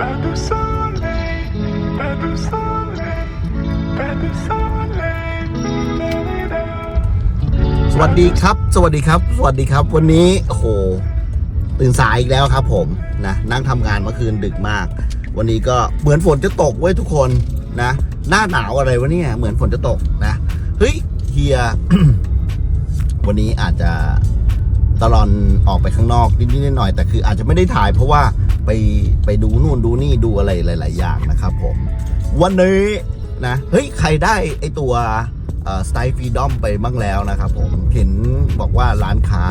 สวัสดีครับ สวัสดีครับ สวัสดีครับ วันนี้โอ้โหตื่นสายอีกแล้วครับ ผมนะนั่งทำงานเมื่อคืนดึกมาก วันนี้ก็เหมือนฝนจะตกเว้ยทุกคนนะ หน้าหนาวอะไรวะเนี่ยเหมือนฝนจะตกนะเฮ้ยเฮียวันนี้อาจจะตลอนออกไปข้างนอกนิดๆหน่อยๆแต่คืออาจจะไม่ได้ถ่ายเพราะว่า ไปไปดูนู่นดูนี่ดูอะไรหลาย ๆ อย่างนะครับผม วันนี้นะเฮ้ยใครได้ไอตัวสไตล์ฟรีดอมไปบ้างแล้วนะครับผมเห็นบอกว่าร้านค้า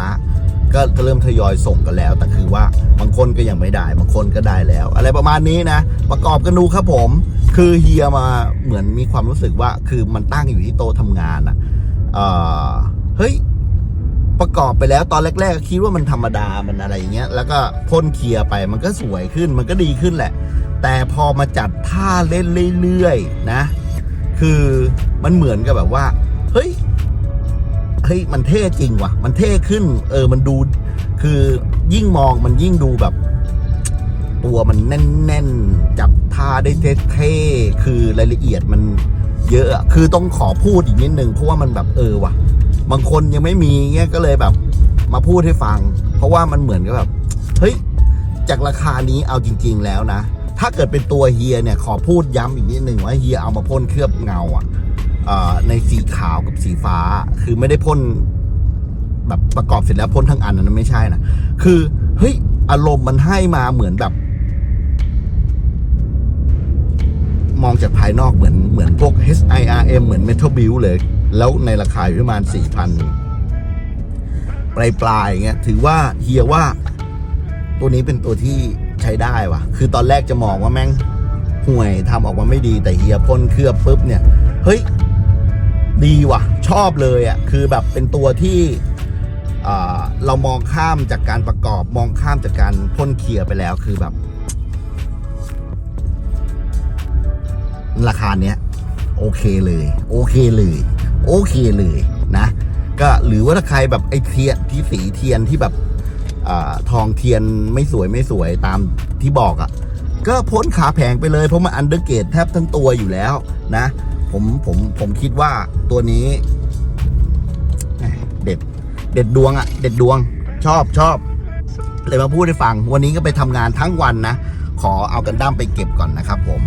ก็เริ่มทยอยส่งกันแล้ว แต่คือว่าบางคนก็ยังไม่ได้ บางคนก็ได้แล้ว อะไรประมาณนี้นะ ประกอบกันดูครับผม คือเฮียมาเหมือนมีความรู้สึกว่า คือมันตั้งอยู่ที่โต๊ะทำงานอะ่ะเฮ้ย ประกอบไปแล้วตอนแรกๆก็คิดว่ามันธรรมดามันอะไรอย่างเงี้ยแล้วก็พ่นเคลียร์ไปมันก็สวยขึ้นมันก็ดีขึ้นแหละ แต่พอมาจัดท่าเล่นเรื่อยๆนะ คือมันเหมือนกับแบบว่า เฮ้ยเฮ้ยมันเท่จริงว่ะ มันเท่ขึ้น เออมันดู คือยิ่งมองมันยิ่งดูแบบ ตัวมันแน่นๆจับท่าได้เท่ๆคือรายละเอียดมันเยอะ คือต้องขอพูดอีกนิดนึงเพราะว่ามันแบบเออว่ะ บางคนยังไม่มีเงี้ยก็เลยแบบมาพูดให้ฟัง เพราะว่ามันเหมือนกับแบบเฮ้ยจากราคานี้เอาจริง ๆ แล้วนะ ถ้าเกิดเป็นตัวเฮียเนี่ยขอพูดย้ำอีกนิดนึงว่าเฮียเอามาพ่นเคลือบเงาอะเอ่อในสีขาวกับสีฟ้า คือไม่ได้พ่นแบบประกอบเสร็จแล้วพ่นทั้งอันนั้นไม่ใช่นะคือเฮ้ยอารมณ์มันให้มาเหมือนแบบ มองจากภายนอกเหมือนเหมือนพวก HIRM เหมือน Metal Build เลย แล้วในราคาอยู่ประมาณ4,000ปลายปลายๆเงี้ยถือว่าเฮียว่า ตัวนี้เป็นตัวที่ใช้ได้ว่ะ คือตอนแรกจะมองว่าแม่งห่วยทำออกมาไม่ดีแต่เฮียพ่นเคลือบปุ๊บเนี่ย เฮ้ย ดีว่ะ ชอบเลยอะคือแบบเป็นตัวที่เรามองข้ามจากการประกอบมองข้ามจากการพ่นเคลียร์ไปแล้วคือแบบ ราคาเนี้ย โอเคเลย โอเคเลย โอเคเลยนะ ก็หรือว่าถ้าใครแบบไอ้เทียนที่สีเทียนที่แบบอทองเทียนไม่สวยไม่สวยตามที่บอกอะ่ะ ก็พ้นขาแผงไปเลย เพราะมันอันเดอร์เกตแทบทั้งตัวอยู่แล้วนะ ผมผมผมคิดว่าตัวนี้ เด็ดเด็ดดวงอะ่ะ เด็ดดวงชอบชอบเลยมาพูดให้ฟัง วันนี้ก็ไปทำงานทั้งวันนะ ขอเอากันดั้มไปเก็บก่อนนะครับผม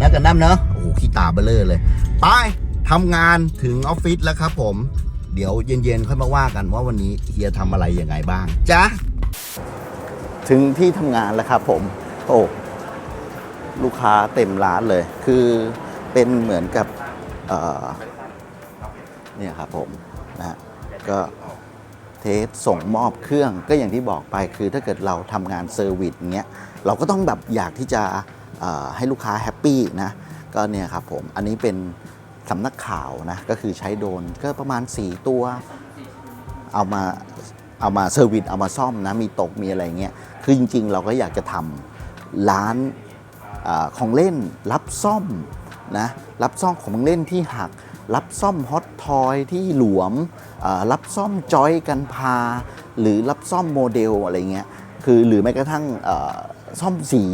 นะกันดั้มเนอะโอ้โหขี้ตาเบลอเลย ไป ทำงานถึงออฟฟิศแล้วครับผม เดี๋ยวเย็นๆค่อยมาว่ากันว่าวันนี้เฮียทำอะไรยังไงบ้างจ้ะถึงที่ทำงานแล้วครับผม โอ้ลูกค้าเต็มร้านเลย คือเป็นเหมือนกับเเนี่ยครับผมนะฮะก็เทสส่งมอบเครื่องก็อย่างที่บอกไปคือถ้าเกิดเราทำงานเซอร์วิสเงี้ยเราก็ต้องแบบอยากที่จะให้ลูกค้าแฮปปี้นะก็เนี่ยครับผม อันนี้เป็น สำนักข่าวนะก็คือใช้โดนก็ประมาณ 4 ตัว เอามาเอามาเซอร์วิสเอามาซ่อมนะมีตกมีอะไรเงี้ยคือจริง ๆ เราก็อยากจะทำร้านอของเล่นรับซ่อมนะรับซ่อมของเล่นที่หัก รับซ่อมฮอตทอยที่หลวมรับซ่อมจอยกันพา หรือรับซ่อมโมเดลอะไรเงี้ยคือหรือแม้กระทั่งซ่อมสี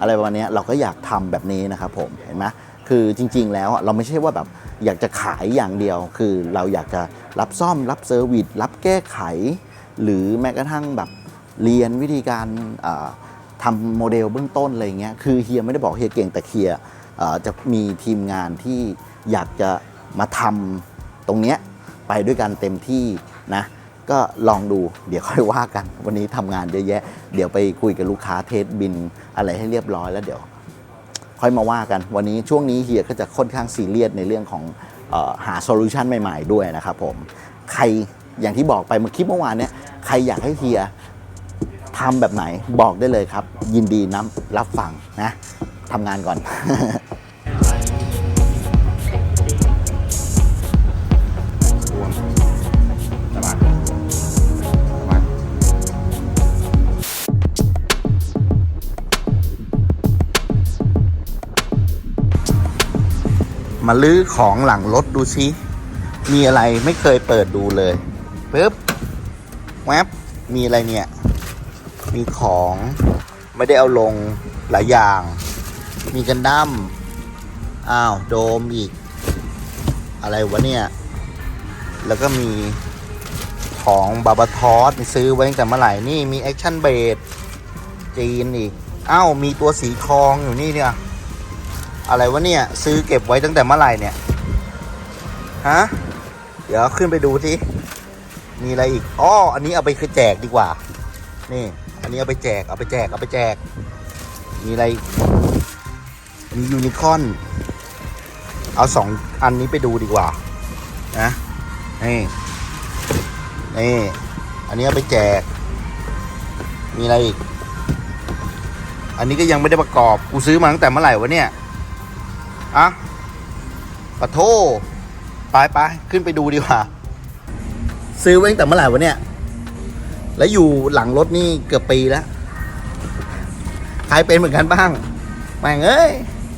อะไรประมาณนี้เราก็อยากทำแบบนี้นะครับผมเห็นไหม คือจริง ๆ แล้วเราไม่ใช่ว่าแบบอยากจะขายอย่างเดียว คือเราอยากจะรับซ่อมรับเซอร์วิสรับแก้ไข หรือแม้กระทั่งแบบเรียนวิธีการอ่าทำโมเดลเบื้องต้นอะไรเงี้ยคือเฮียไม่ได้บอกเฮียเก่งแต่เฮียจะมีทีมงานที่อยากจะมาทำตรงเนี้ยไปด้วยกันเต็มที่นะก็ลองดูเดี๋ยวค่อยว่ากัน วันนี้ทำงานเยอะแยะ เดี๋ยวไปคุยกับลูกค้าเทสบินอะไรให้เรียบร้อยแล้วเดี๋ยว ค่อยมาว่ากัน วันนี้ช่วงนี้เฮียก็จะค่อนข้างซีเรียสในเรื่องของออหาโซลูชันใหม่ๆด้วยนะครับผมใครอย่างที่บอกไปเมื่อคลิปเมื่อวานเนี้ยใครอยากให้เฮียทำแบบไหนบอกได้เลยครับ ยินดีน้ำรับฟังนะทำงานก่อน มาลื้อของหลังรถดูซิมีอะไรไม่เคยเปิดดูเลยปึ๊บแวบมีอะไรเนี่ย มีของไม่ได้เอาลงหลายอย่าง มีกันดั้มอ้าวโดมอีก อะไรวะเนี่ย แล้วก็มีของบาบาทอสซื้อไว้ตั้งแต่เมื่อไหร่นี่มีแอคชั่นเบดจีนอีกอ้าวมีตัวสีทองอยู่นี่เนี่ย อะไรวะเนี่ย ซื้อเก็บไว้ตั้งแต่เมื่อไหร่เนี่ย ฮะ เดี๋ยวขึ้นไปดูสิมีอะไรอีกอ๋ออันนี้เอาไปคือแจกดีกว่า นี่ อันนี้เอาไปแจก เอาไปแจก เอาไปแจก มีอะไร มียูนิคอน เอาสองอันนี้ไปดูดีกว่า นะ นี่ นี่ อันนี้เอาไปแจก มีอะไรอีก อันนี้ก็ยังไม่ได้ประกอบ กูซื้อมาตั้งแต่เมื่อไหร่วะเนี่ย อะปะโทไปไปขึ้นไปดูดีกว่า ซื้อไว้ตั้งแต่เมื่อไหร่วะเนี่ย แล้วอยู่หลังรถนี่เกือบปีแล้ว ใครเป็นเหมือนกันบ้างแม่งเอ้ย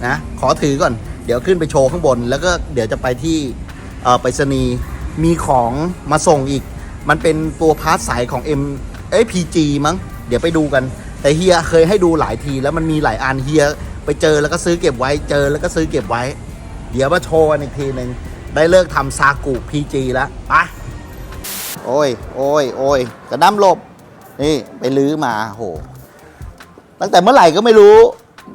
นะ ขอถือก่อน เดี๋ยวขึ้นไปโชว์ข้างบน แล้วก็เดี๋ยวจะไปที่เออไปรษณีย์มีของมาส่งอีก มันเป็นตัวพาร์ทสายของ M เอ้ย PG มั้ง เดี๋ยวไปดูกัน แต่เฮียเคยให้ดูหลายทีแล้วมันมีหลายอันเฮีย ไปเจอแล้วก็ซื้อเก็บไว้ เจอแล้วก็ซื้อเก็บไว้ เดี๋ยวมาโชว์กันอีกทีหนึ่งได้เลิกทำซากุ PG แล้วไปโอ้ย โอ้ย โอ้ยกระน้ำหลบ นี่ไปลื้อมาโห ตั้งแต่เมื่อไหร่ก็ไม่รู้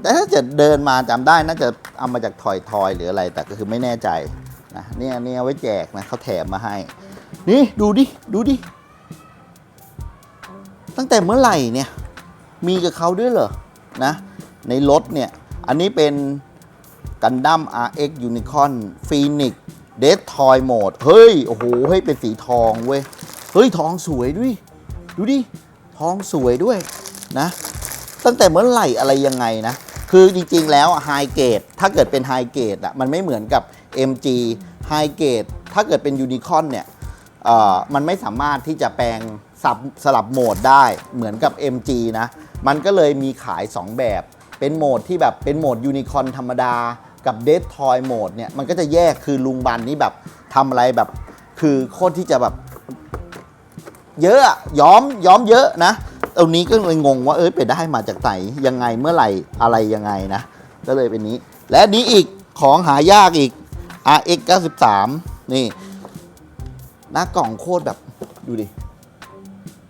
แต่ถ้าจะเดินมาจำได้น่าจะเอามาจากทอยทอยหรืออะไร แต่ก็คือไม่แน่ใจนะเนี่ยเนี่ยไว้แจกนะเขาแถมมาให้ นี่ดูดิ ดูดิ ตั้งแต่เมื่อไหร่เนี่ย มีกับเขาด้วยเหรอ นะ ในรถเนี่ย อันนี้เป็นกันดั้ม RX Unicorn Phoenix Dead Toy Mode เฮ้ย โอ้โห เฮ้ย เป็นสีทองเว้ย เฮ้ย ทองสวยด้วย ดูดิ ทองสวยด้วยนะ ตั้งแต่เมื่อไหร่อะไรยังไงนะ คือจริงๆแล้วไฮเกรดถ้าเกิดเป็นไฮเกรดอะมันไม่เหมือนกับ MG ไฮเกรดถ้าเกิดเป็นยูนิคอนเนี่ยอ่อมันไม่สามารถที่จะแปลงสับสลับโหมดได้เหมือนกับ MG นะ มันก็เลยมีขาย 2 แบบ เป็นโหมดที่แบบเป็นโหมดยูนิคอนธรรมดา กับเด d ทอยโหมดเนี่ยมันก็จะแยกคือลุงบันนี่แบบทำอะไรแบบ คือโคตรที่จะแบบ เยอะย้อมย้อมเยอะนะตรงนี้ก็เลยงงว่าเอ้ยไปได้มาจากไหนยังไงเมื่อไหร่อะไรยังไงนะ ก็เลยเป็นนี้ และนนี้อีกของหายากอีก RX 93นี่หน้ากล่องโคตรแบบดูดิ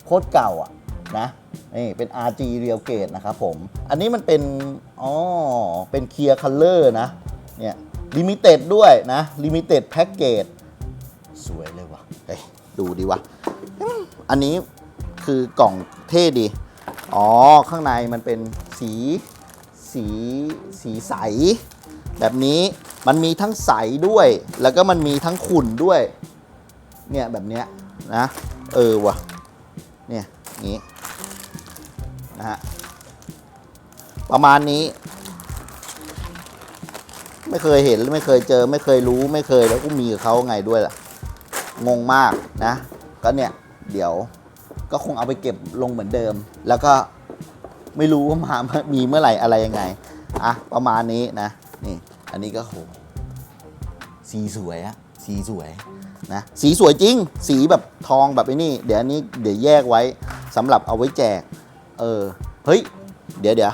โคตรเก่าอะนะ นี่เป็น RG Real Gate นะครับผม อันนี้มันเป็น อ๋อ เป็น Clear Color นะ เนี่ย Limited ด้วยนะ Limited Package สวยเลยวะเอ้ยดูดีวะ อันนี้คือกล่องเท่ดี อ๋อ ข้างในมันเป็นสีสีสีใส แบบนี้มันมีทั้งใสด้วย แล้วก็มันมีทั้งขุ่นด้วย เนี่ยแบบเนี้ยนะ เออวะเนี่ยอย่าง นะฮะ ประมาณนี้ ไม่เคยเห็นไม่เคยเจอ ไม่เคยรู้ไม่เคยแล้วก็มีกับเขาไงด้วยล่ะ งงมากนะ ก็เนี่ย เดี๋ยวก็คงเอาไปเก็บลงเหมือนเดิม แล้วก็ไม่รู้ว่ามามีเมื่อไหร่อะไรยังไง อะ ประมาณนี้นะ นี่ อันนี้ก็โหสีสวยอะสีสวยนะ สีสวยจริง สีแบบทองแบบไอ้นี่ เดี๋ยวอันนี้เดี๋ยวแยกไว้สำหรับเอาไว้แจก เออ เฮ้ย เดี๋ยวเดี๋ยว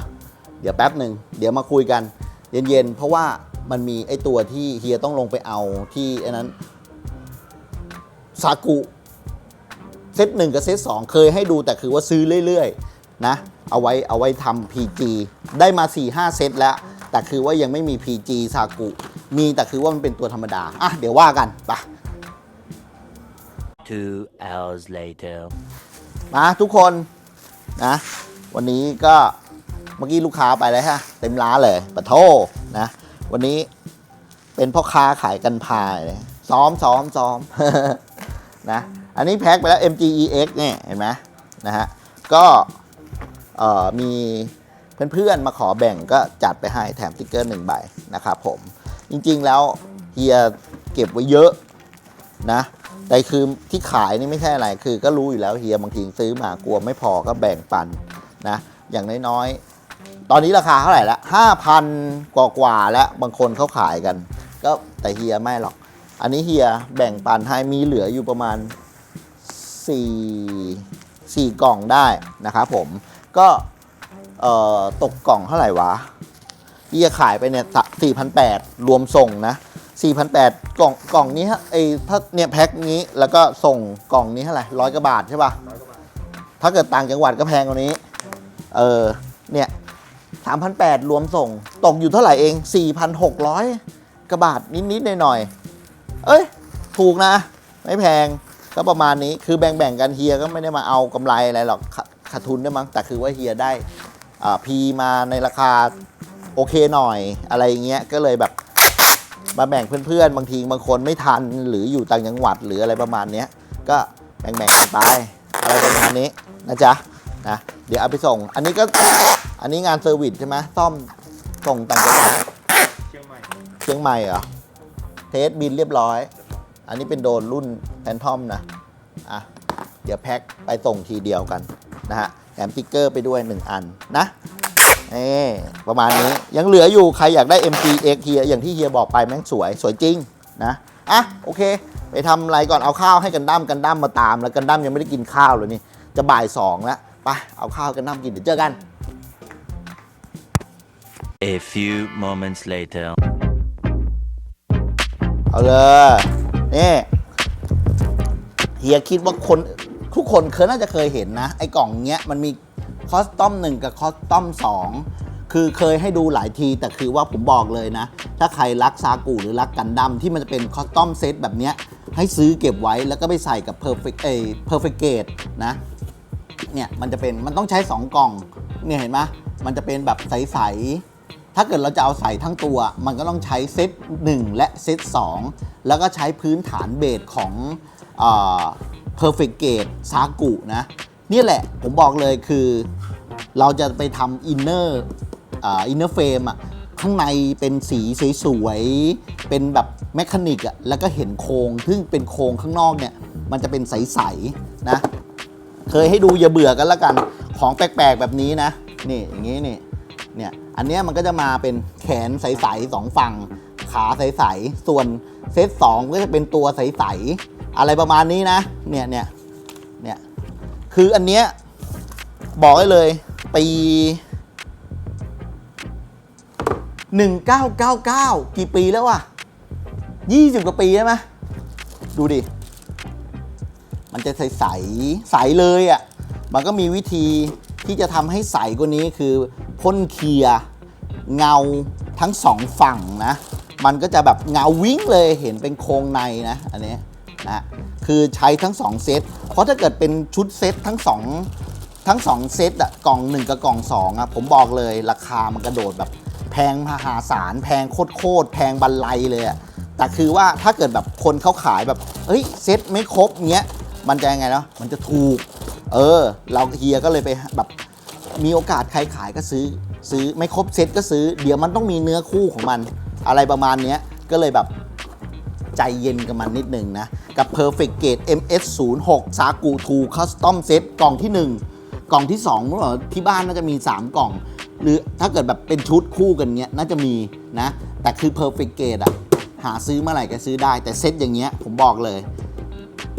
เดี๋ยวแป๊บหนึ่ง เดี๋ยวมาคุยกัน เย็นๆ เพราะว่ามันมีไอ้ตัวที่เฮียต้องลงไปเอาที่ไอ้นั้นซากุเซตหนึ่งกับเซตสองเคยให้ดูแต่คือว่าซื้อเรื่อยๆ นะ เอาไว้เอาไว้ทำ PG ได้มา 4-5 เซตแล้ว แต่คือว่ายังไม่มี PG ซากุมีแต่คือว่ามันเป็นตัวธรรมดา อะ เดี๋ยวว่ากันไป Two hours later. มาทุกคน นะ วันนี้ก็เมื่อกี้ลูกค้าไปแล้วฮะเต็มร้านเลยปะโทนะ วันนี้เป็นพ่อค้าขายกันพายเลยซ้อมซ้อมซ้อมนะอันนี้แพ็คไปแล้ว MGEX เนี่ยเห็นไหมนะฮะก็มีเพื่อนๆมาขอแบ่งก็จัดไปให้แถมติ๊กเกอร์หนึ่งใบนะครับผม จริงๆแล้วเฮียเก็บไว้เยอะนะ แต่คือที่ขายนี่ไม่ใช่อะไร คือก็รู้อยู่แล้วเฮียบางทีซื้อมากลัวไม่พอก็แบ่งปันนะ อย่างน้อยๆ ตอนนี้ราคาเท่าไหร่ละห้าพันกว่าๆแล้วบางคนเขาขายกัน ก็แต่เฮียไม่หรอก อันนี้เฮียแบ่งปันให้มีเหลืออยู่ประมาณ4 4กล่องได้นะครับผม ก็เออตกกล่องเท่าไหร่วะเฮียขายไปเนี่ยสี่พันแปดรวมส่งนะ สี่พันแปดกล่องกล่องนี้ฮะไอ้ถ้าเนี่ยแพ็คนี้แล้วก็ส่งกล่องนี้เท่าไหร่ร้อยกว่าบาทใช่ป่ะถ้าเกิดต่างจังหวัดก็แพงกว่านี้ เออ เนี่ยสามพันแปดรวมส่ง ตกอยู่เท่าไหร่เองสี่พันหกร้อยกว่าบาทนิดๆหน่อยๆเอ้ย ถูกนะ ไม่แพง ก็ประมาณนี้ คือแบ่งๆกันเฮียก็ไม่ได้มาเอากำไรอะไรหรอก ขาดทุนได้มั้ง แต่คือว่าเฮียได้อ่าพีมาในราคาโอเคหน่อยอะไรอย่างเงี้ย ก็เลยแบบ มาแบ่งเพื่อนๆ บางทีบางคนไม่ทันหรืออยู่ต่างจังหวัดหรืออะไรประมาณนี้ก็แบ่งๆกันไปอะไรประมาณนี้นะจ๊ะนะเดี๋ยวเอาไปส่ง อันนี้ก็อันนี้งานเซอร์วิสใช่ไหมซ่อมส่งต่างจังหวัดเชียงใหม่เชียงใหม่เหรอเทสบินเรียบร้อย อันนี้เป็นโดนรุ่นแพนทอมนะอะเดี๋ยวแพ็คไปส่งทีเดียวกันนะฮะแถมติ๊กเกอร์ไปด้วย 1 อันนะ เอ่ประมาณนี้ยังเหลืออยู่ใครอยากได้ MGX เฮียอย่างที่เฮียบอกไปแม่งสวยสวยจริงนะอะโอเค ไปทำอะไรก่อนเอาข้าวให้กันดั้มกันดั้มมาตาม แล้วกันดั้มยังไม่ได้กินข้าวเลยนี่จะบ่ายสองแล้วไปเอาข้าวกันดั้มกินเดี๋ยวเจอกัน A few moments later. เอาเลยนี่เฮียคิดว่าคนทุกคนเคยน่าจะเคยเห็นนะ ไอ้กล่องเนี้ยมันมี คอสตอมหนึ่งกับคอสตอมสองคือเคยให้ดูหลายที แต่คือว่าผมบอกเลยนะ ถ้าใครรักซากุหรือรักกันดั้มที่มันจะเป็นคอสตอมเซตแบบเนี้ยให้ซื้อเก็บไว้แล้วก็ไปใส่กับ perfect เอ้ perfect gate นะเนี่ยมันจะเป็นมันต้องใช้ 2 กล่องเนี่ยเห็นไหมมันจะเป็นแบบใสๆถ้าเกิดเราจะเอาใส่ทั้งตัว มันก็ต้องใช้เซต1 และเซต2 แล้วก็ใช้พื้นฐานเบสของเอ่อ perfect gate ซากุนะ นี่แหละผมบอกเลยคือ เราจะไปทำอินเนอร์อินเนอร์เฟรมอะข้างในเป็นสีสวยๆ เป็นแบบแมคานิกอะ แล้วก็เห็นโครงซึ่งเป็นโครงข้างนอกเนี่ย มันจะเป็นใสๆนะ เคยให้ดูอย่าเบื่อกันแล้วกัน ของแปลกๆแบบนี้นะ นี่อย่างนี้นี่ เนี่ย อันเนี้ยมันก็จะมาเป็นแขนใสๆสองฝั่ง ขาใสๆ ส่วนเซตสองก็จะเป็นตัวใสๆ อะไรประมาณนี้นะ เนี่ยเนี่ยเนี่ย คืออันเนี้ยบอกได้เลยปี 1999 กี่ปีแล้ววะ20 กว่าปีใช่ไหมดูดิ มันจะใสใสใสเลยอะ่ะ มันก็มีวิธีที่จะทำให้ใสกว่านี้คือพ่นเคลียเงาทั้งสองฝั่งนะ มันก็จะแบบเงาวิ่งเลยเห็นเป็นโครงในนะ อันนี้ นะคือใช้ทั้งสองเซต เพราะถ้าเกิดเป็นชุดเซตทั้งสองทั้งสองเซตอะกล่องหนึ่งกับกล่องสองอะผมบอกเลยราคามันกระโดดแบบแพงมหาศาล แพงโคตรแพงบันไลเลยอะแต่คือว่าถ้าเกิดแบบคนเขาขายแบบเฮ้ยเซตไม่ครบเงี้ยมันจะยังไงเนาะมันจะถูก เออ เราเฮียก็เลยไปแบบมีโอกาสใครขายก็ซื้อ ซื้อไม่ครบเซตก็ซื้อ เดี๋ยวมันต้องมีเนื้อคู่ของมัน อะไรประมาณเนี้ยก็เลยแบบ ใจเย็นกับมันนิดหนึ่งนะ กับ Perfect Gate MS 0 6 s a g u 2 Custom Set กล่องที่ 1 กล่องที่2เมื่อที่บ้านน่าจะมี 3 กล่อง หรือถ้าเกิดแบบเป็นชุดคู่กันเนี้ยน่าจะมีนะ แต่คือ Perfect Gate อะหาซื้อเมื่อไหร่ก็ซื้อได้ แต่เซตอย่างเงี้ยผมบอกเลย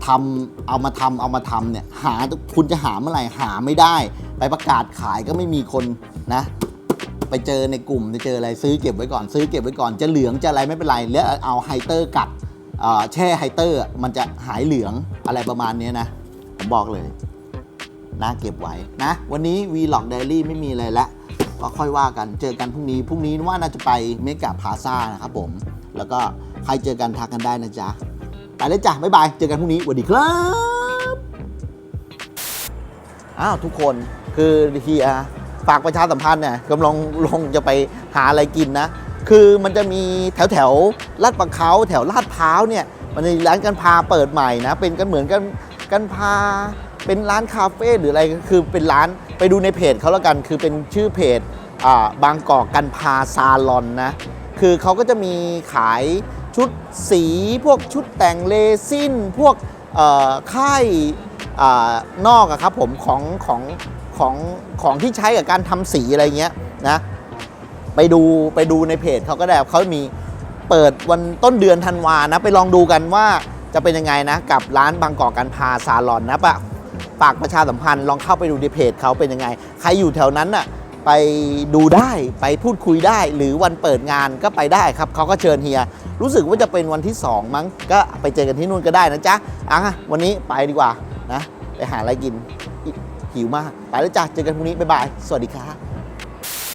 ทำเอามาทำเอามาทำเนี่ยหาคุณจะหาเมื่อไหร่หาไม่ได้ ไปประกาศขายก็ไม่มีคนนะไปเจอในกลุ่มไปเจออะไรซื้อเก็บไว้ก่อนซื้อเก็บไว้ก่อนจะเหลืองจะอะไรไม่เป็นไร แล้วเอาไฮเตอร์กัด แช่ไฮเตอร์ มันจะหายเหลืองอะไรประมาณนี้นะ ผมบอกเลยนะเก็บไว้นะ วันนี้ Vlog Daily ไม่มีอะไรละก็ค่อยว่ากันเจอกันพรุ่งนี้พรุ่งนี้ว่าน่าจะไปเมกาพาซ่านะครับผม แล้วก็ใครเจอกันทักกันได้นะจ๊ะไปเลยจ้ะบ๊ายบายเจอกันพรุ่งนี้สวัสดีครับอ้าวทุกคนคือเฮียฝากประชาสัมพันธ์เนี่ยกำลังลงจะไปหาอะไรกินนะ คือมันจะมีแถวแถวลาดประเขาแถวลาดพร้าวเนี่ยมันมีร้านกันพาเปิดใหม่นะเป็นกันเหมือนกันกันพาเป็นร้านคาเฟ่หรืออะไรคือเป็นร้านไปดูในเพจเขาแล้วกัน คือเป็นชื่อเพจบางกอกกันพาซาลอนนะคือเขาก็จะมีขายชุดสีพวกชุดแต่งเลซินพวกเอ่อค่ายนอกอะครับผมของของของของที่ใช้กับการทำสีอะไรเงี้ยนะ ไปดูไปดูในเพจเขาก็ได้เขามีเปิดวันต้นเดือนธันวานะ ไปลองดูกันว่าจะเป็นยังไงนะ กับร้านบางกอกกันพาซาลอนนะปะฝากประชาสัมพันธ์ลองเข้าไปดูในเพจเขาเป็นยังไง ใครอยู่แถวนั้นน่ะไปดูได้ไปพูดคุยได้ หรือวันเปิดงานก็ไปได้ครับเขาก็เชิญเฮีย รู้สึกว่าจะเป็นวันที่ 2 มั้ง ก็ไปเจอกันที่นู่นก็ได้นะจ๊ะอะวันนี้ไปดีกว่านะ ไปหาอะไรกินหิวมาก ไปแล้วจ้ะเจอกันพรุ่งนี้บ๊ายบาย สวัสดีครับ